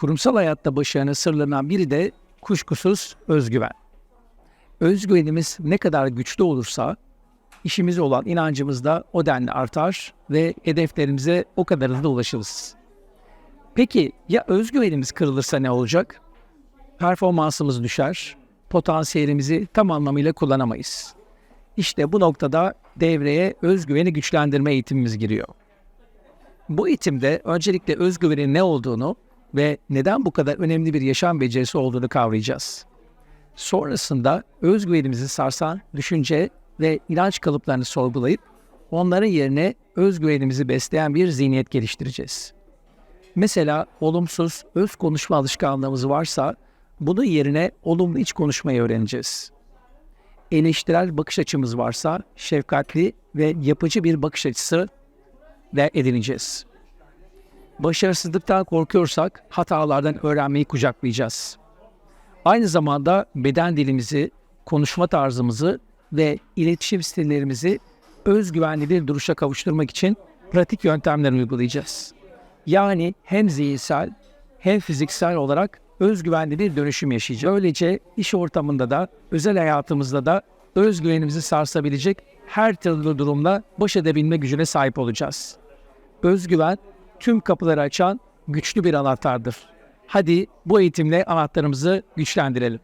Kurumsal hayatta başarının sırlarından biri de kuşkusuz özgüven. Özgüvenimiz ne kadar güçlü olursa işimize olan inancımız da o denli artar ve hedeflerimize o kadar hızlı ulaşırız. Peki ya özgüvenimiz kırılırsa ne olacak? Performansımız düşer, potansiyelimizi tam anlamıyla kullanamayız. İşte bu noktada devreye özgüveni güçlendirme eğitimimiz giriyor. Bu eğitimde öncelikle özgüvenin ne olduğunu ve neden bu kadar önemli bir yaşam becerisi olduğunu kavrayacağız. Sonrasında özgüvenimizi sarsan düşünce ve inanç kalıplarını sorgulayıp onların yerine özgüvenimizi besleyen bir zihniyet geliştireceğiz. Mesela olumsuz öz konuşma alışkanlığımız varsa bunun yerine olumlu iç konuşmayı öğreneceğiz. Eleştirel bakış açımız varsa şefkatli ve yapıcı bir bakış açısı de edineceğiz. Başarısızlıktan korkuyorsak hatalardan öğrenmeyi kucaklayacağız. Aynı zamanda beden dilimizi, konuşma tarzımızı ve iletişim stillerimizi özgüvenli bir duruşa kavuşturmak için pratik yöntemler uygulayacağız. Yani hem zihinsel hem fiziksel olarak özgüvenli bir dönüşüm yaşayacağız. Böylece iş ortamında da özel hayatımızda da özgüvenimizi sarsabilecek her türlü durumla baş edebilme gücüne sahip olacağız. Özgüven tüm kapıları açan güçlü bir anahtardır. Hadi bu eğitimle anahtarımızı güçlendirelim.